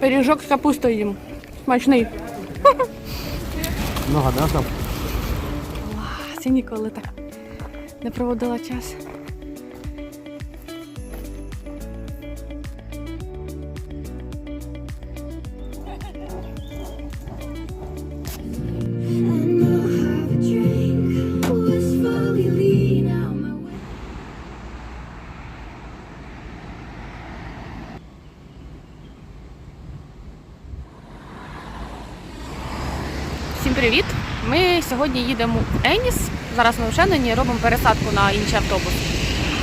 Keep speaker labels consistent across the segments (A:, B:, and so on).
A: Пиріжок з капустою їм. Смачний.
B: Много м'яса.
A: Я ніколи так не проводила час. Сьогодні їдемо в Еніс. Зараз ми в Шенені робимо пересадку на інший автобус.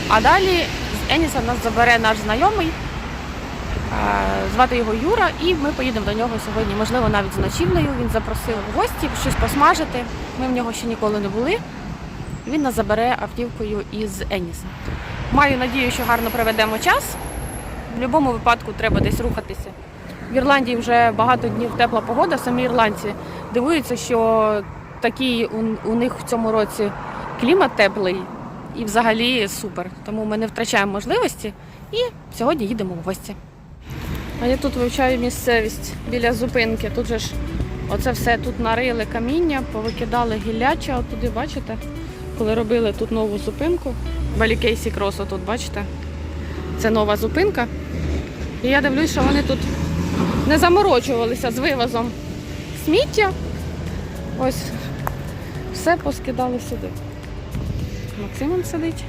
A: А далі з Еніса нас забере наш знайомий. Звати його Юра, і ми поїдемо до нього сьогодні, можливо, навіть з ночівлею. Він запросив в гості щось посмажити. Ми в нього ще ніколи не були. Він нас забере автівкою із Еніса. Маю надію, що гарно проведемо час. В будь-якому випадку треба десь рухатися. В Ірландії вже багато днів тепла погода. Самі ірландці дивуються, що такий у, у них в цьому році клімат теплий і взагалі супер. Тому ми не втрачаємо можливості і сьогодні їдемо в гості. А я тут вивчаю місцевість біля зупинки. Тут же ж оце все тут нарили каміння, повикидали гілляча. От туди, бачите, коли робили тут нову зупинку. Балікейсі Кросо тут, бачите? Це нова зупинка. І я дивлюсь, що вони тут не заморочувалися з вивозом сміття. Ось все поскидали сюди. Максимом сидить.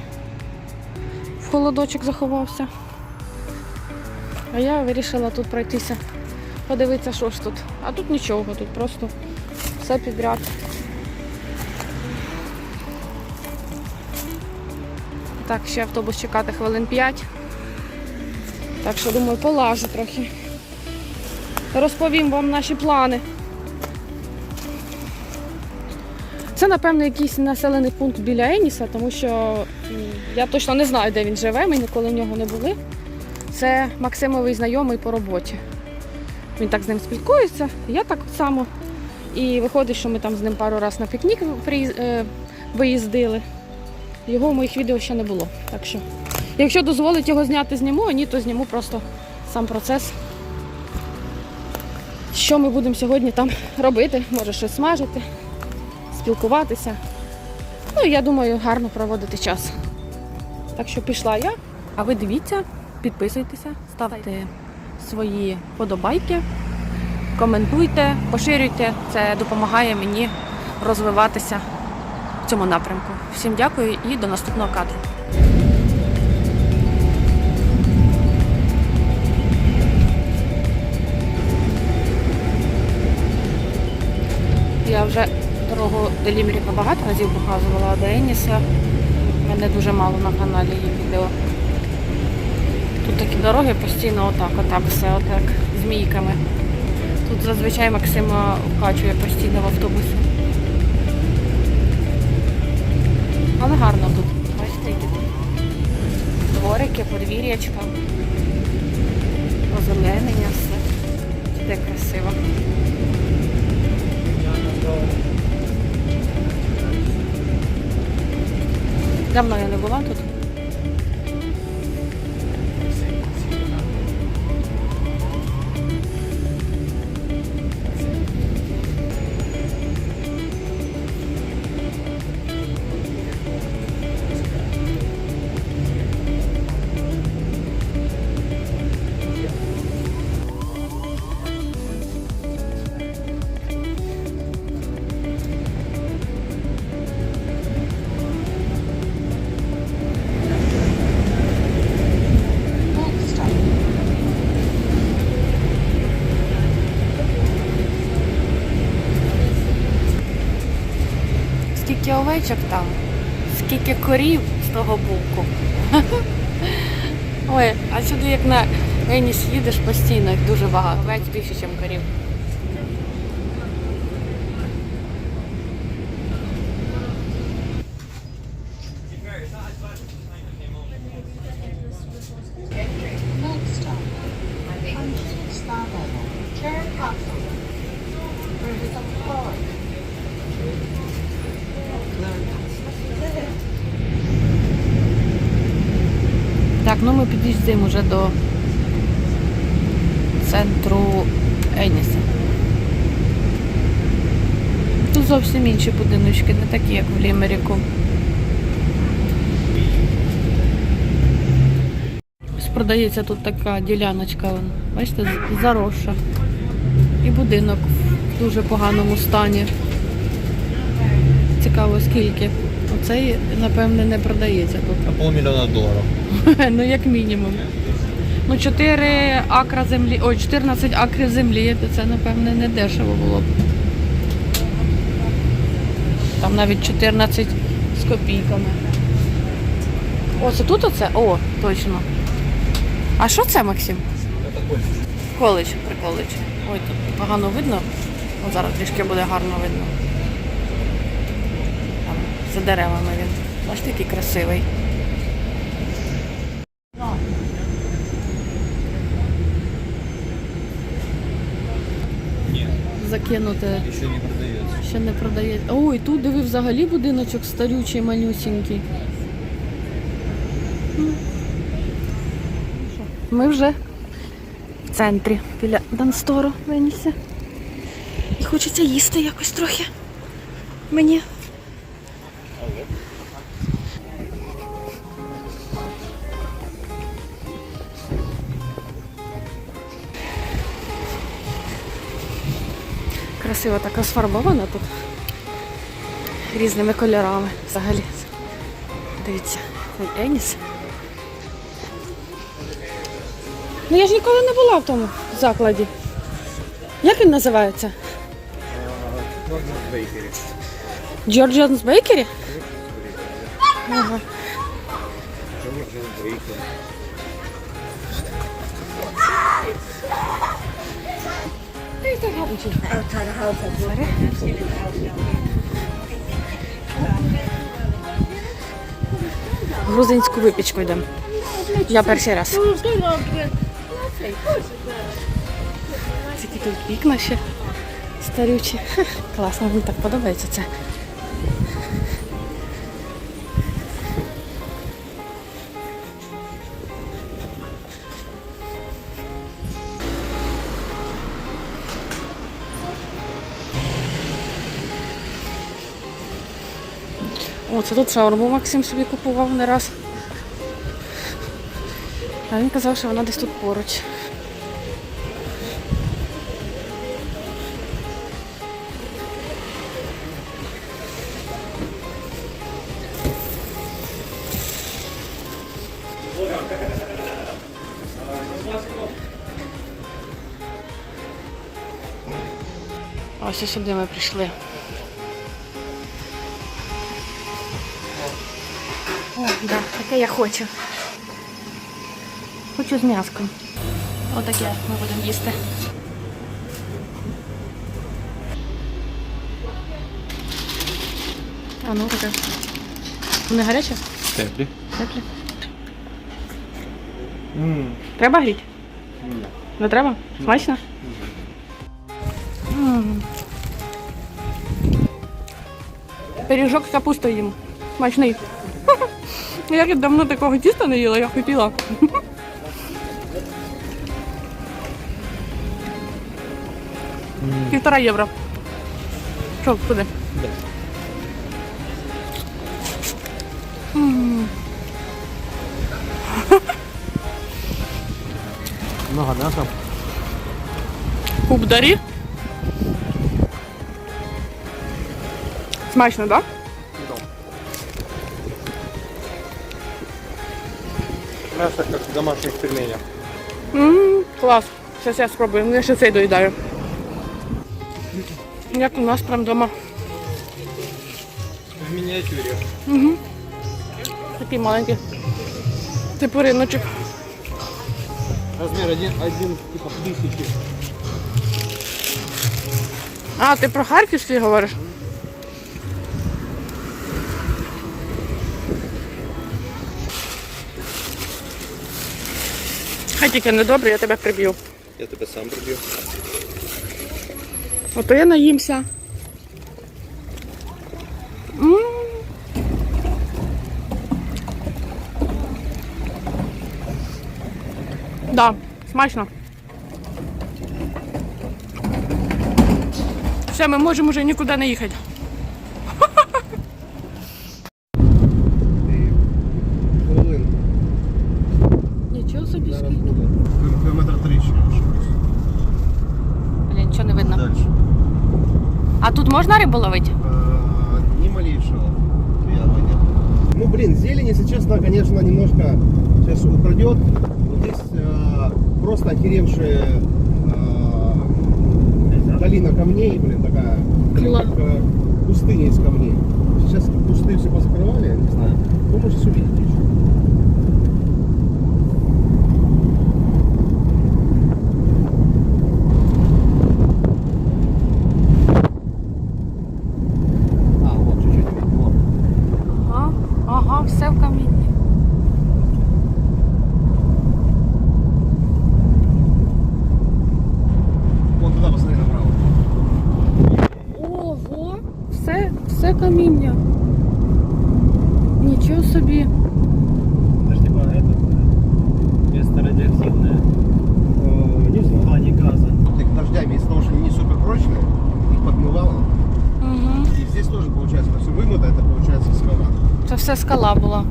A: В холодочок заховався. А я вирішила тут пройтися, подивитися, що ж тут. А тут нічого, тут просто все підряд. Так, ще автобус чекати хвилин 5. Так що думаю, полажу трохи. Розповім вам наші плани. Це, напевно, якийсь населений пункт біля Еніса, тому що я точно не знаю, де він живе, ми ніколи в нього не були. Це Максимовий знайомий по роботі. Він так з ним спілкується, я так само. І виходить, що ми там з ним пару разів на пікнік е, виїздили. Його в моїх відео ще не було. Так що, якщо дозволить його зняти, зніму, а ні, то зніму просто сам процес. Що ми будемо сьогодні там робити? Може щось смажити, спілкуватися. Ну, я думаю, гарно проводити час. Так що пішла я. А ви дивіться, підписуйтеся, ставте свої подобайки, коментуйте, поширюйте. Це допомагає мені розвиватися в цьому напрямку. Всім дякую і до наступного кадру. Я вже дорогу до Лімеріка багато разів показувала, а до в мене дуже мало на каналі є відео. Тут такі дороги постійно отак, отак, все отак, змійками. Тут зазвичай Максима вкачує постійно в автобусі. Але гарно тут. Бачите, які тут дворики, подвір'ячка, озеленення, все. Де красиво. Давно я не була тут. Скільки там, скільки корів з того боку. Ой, а сюди як на Еніс їдеш постійно, їх дуже багато. Овець більше, ніж корів. Ну ми під'їздимо вже до центру Еніса. Тут зовсім інші будиночки, не такі, як в Лімеріку. Продається тут така діляночка, бачите, заросша. І будинок в дуже поганому стані. Цікаво, скільки. Оцей, напевне, не продається тут.
B: А полмиллиона долларов.
A: ну, як мінімум. Ну, 4 акра землі, ой, 14 акрів землі, то це, напевне, не дешево було б. Там навіть 14 з копійками. О, це тут оце? О, точно. А що це, Максим?
B: Колледж.
A: Коледж, при коледжі. Ой, тут погано видно. О, зараз трішки буде гарно видно. За деревами він. Бачите, який красивий. Закинуте.
B: не.
A: Ще не продається. Ой, тут диви взагалі будиночок старючий, малюсінький. Ми вже в центрі біля Данстору Венісі. І хочеться їсти якось трохи. Мені. Красиво так розфарбовано тут. Різними кольорами взагалі. Дивіться, Еніс. Ну я ж ніколи не була в тому закладі. Як він називається? Georgian's Bakery? Ага.
B: Бейкери.
A: Грузинську випічку йдемо. Я перший раз. Такі тут вікна ще старючі. Класно, мені так подобається це. О, це тут шаурму Максим собі купував не раз. А він казав, що вона десь тут поруч. Ось сюди ми прийшли. Таке я хочу. Хочу з м'яском. Отаке ми будемо їсти. А ну таке. Не гаряче?
B: Теплі.
A: Тепле.
B: Ммм.
A: Треба гріти? Не треба? Смачно? М. Пиріжок з капустою їм. Смачний. Я як давно такого тіста не їла, я хотіла. Півтора євро. Що, куди?
B: Много мяса.
A: Куб дарі. Смачно, так?
B: Мясо как в домашних пельменях.
A: Ммм, клас. Зараз я спробую. Я ще цей доїдаю. Як у нас прям вдома.
B: В миниатюре.
A: Такий маленький. Типу риночок.
B: Размер один, один типа тысячи.
A: А, ти про харківський говориш? Хай тільки не добре, я тебе приб'ю.
B: Я тебе сам приб'ю.
A: Ото я наїмся. Так. Да, смачно. Все, ми можемо вже нікуди не їхати. А тут можна рибу ловити?
C: А, Ни малейшего приятного нет. Ну, блин, зелень, если честно, конечно, немножко сейчас упадет. Здесь а, просто охеревшая а, долина камней, блин, такая, блин, как а, пустыня из камней. Сейчас кусты все позакрывали, не знаю. Вы можете увидеть
A: собі.
D: Это ж типа это, место радиоактивное,
C: Э, не
D: в
C: знаю.
D: плане газа.
C: Так дождями, из-за того, что они не супер прочные, их подмывало.
A: Угу.
C: И здесь тоже получается, все вымыто, это получается скала.
A: Це все скала була.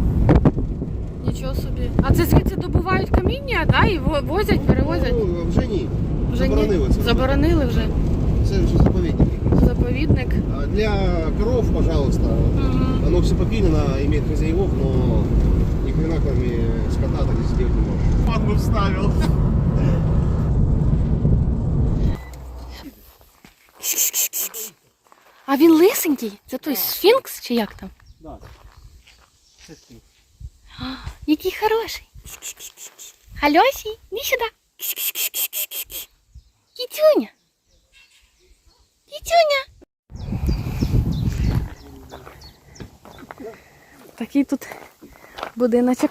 A: Нічого собі. А це звідси добувають каміння, да? І во- возять, перевозять?
C: Ну, вже ні.
A: Вже ні?
C: заборонили це.
A: Заборонили вже.
C: Це вже заповідник. якийсь.
A: Заповідник.
C: А Для коров, пожалуйста,
A: Мгм.
C: оно все попилено, имеет хозяевов, но ни хрена кроме скота так здесь делать не можешь. Пан бы вставил.
A: А він лисенький? Це той сфінкс чи як там?
D: Да.
A: А, який хороший. Альосі, іди сюди. Кітюня. Кітюня. Такий тут будиночок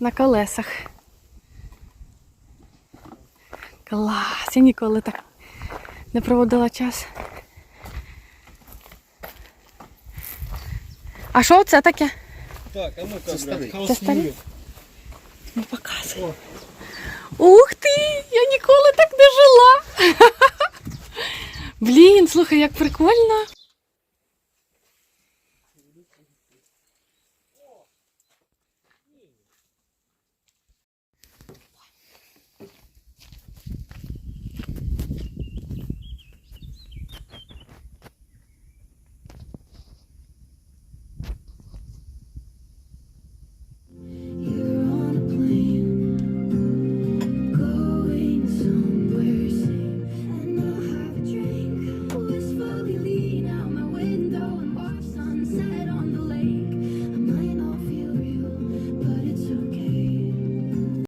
A: на колесах. Клас, я ніколи так не проводила час. А що це таке?
D: Так, а ну-ка,
C: Це старий.
D: блядь,
A: Це старий? Ну показуй. Ух ти! Я ніколи так не жила. Блін, слухай, як прикольно.